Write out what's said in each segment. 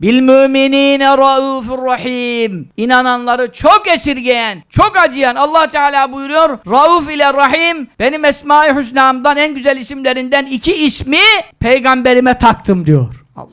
bil müminine raufur rahim. İnananları çok esirgeyen, çok acıyan Allah Teala buyuruyor. Rauf ile Rahim benim Esma-i Hüsna'mdan en güzel isimlerinden iki ismi peygamberime taktım diyor. Allah.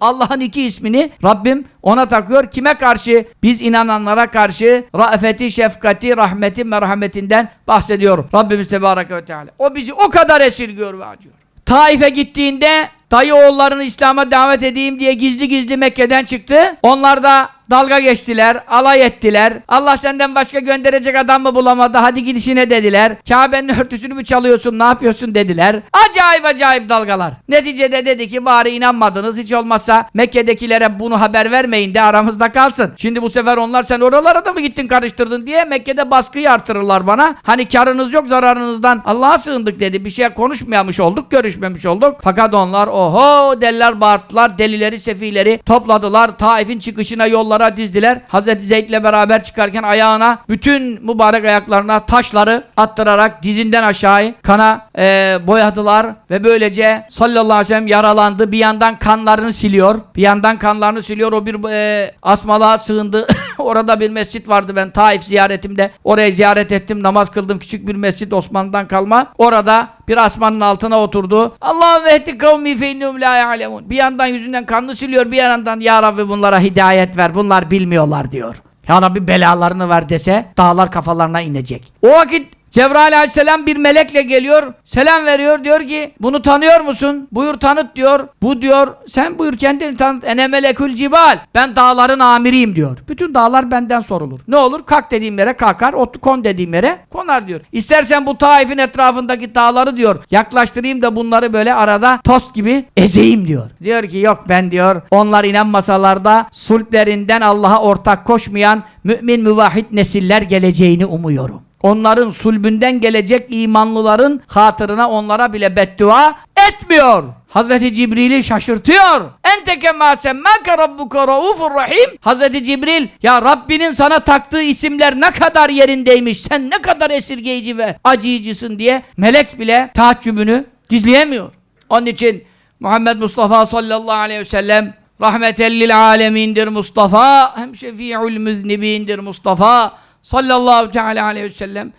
Allah'ın iki ismini Rabbim ona takıyor. Kime karşı? Biz inananlara karşı rafeti, şefkati, rahmeti, merhametinden bahsediyor. Rabbimiz Tebareke ve Teala. O bizi o kadar esirgiyor ve acıyor. Taif'e gittiğinde dayı oğullarını İslam'a davet edeyim diye gizli gizli Mekke'den çıktı. Onlar da dalga geçtiler, alay ettiler. Allah senden başka gönderecek adam mı bulamadı? Hadi gidişine dediler. Kabe'nin örtüsünü mü çalıyorsun, ne yapıyorsun dediler. Acayip acayip dalgalar. Neticede dedi ki bari inanmadınız. Hiç olmazsa Mekke'dekilere bunu haber vermeyin de aramızda kalsın. Şimdi bu sefer onlar sen oralara da mı gittin karıştırdın diye Mekke'de baskıyı artırırlar bana. Hani karınız yok zararınızdan Allah'a sığındık dedi. Bir şey konuşmayamış olduk, görüşmemiş olduk. Fakat onlar oho deliler bağırttılar. Delileri, sefileri topladılar. Taif'in çıkışına yollara dizdiler. Hazreti Zeyd'le beraber çıkarken ayağına bütün mübarek ayaklarına taşları attırarak dizinden aşağı kana e, boyadılar ve böylece sallallahu aleyhi ve sellem yaralandı. Bir yandan kanlarını siliyor. Bir yandan kanlarını siliyor. O bir e, asmalığa sığındı. Orada bir mescit vardı ben Taif ziyaretimde. Orayı ziyaret ettim. Namaz kıldım. Küçük bir mescit Osmanlı'dan kalma. Orada bir asmanın altına oturdu. Allah'ım vehdi kavmi fe innehum la ya'lemun. Bir yandan yüzünden kanını siliyor. Bir yandan ya Rabbi bunlara hidayet ver. Bunlar bilmiyorlar diyor. Ya Rabbi belalarını ver dese dağlar kafalarına inecek. O vakit Cebrail aleyhisselam bir melekle geliyor. Selam veriyor. Diyor ki bunu tanıyor musun? Buyur tanıt diyor. Bu diyor sen buyur kendini tanıt. Ene melekül cibal. Ben dağların amiriyim diyor. Bütün dağlar benden sorulur. Ne olur? Kalk dediğim yere kalkar. Ot kon dediğim yere konar diyor. İstersen bu Taif'in etrafındaki dağları diyor. Yaklaştırayım da bunları böyle arada tost gibi ezeyim diyor. Diyor ki yok ben diyor. Onlar inanmasalar da sulplerinden Allah'a ortak koşmayan mümin müvahhid nesiller geleceğini umuyorum. Onların sulbünden gelecek imanlıların hatırına onlara bile beddua etmiyor. Hazreti Cibril'i şaşırtıyor. Ente kema semmâke rabbuka raufur rahim. Hazreti Cibril ya Rabbinin sana taktığı isimler ne kadar yerindeymiş. Sen ne kadar esirgeyici ve acıyıcısın diye melek bile taaccübünü gizleyemiyor. Onun için Muhammed Mustafa sallallahu aleyhi ve sellem rahmetellil alemindir Mustafa hem şefi'ül müznibindir Mustafa sallallahu teala aleyhi ve sellem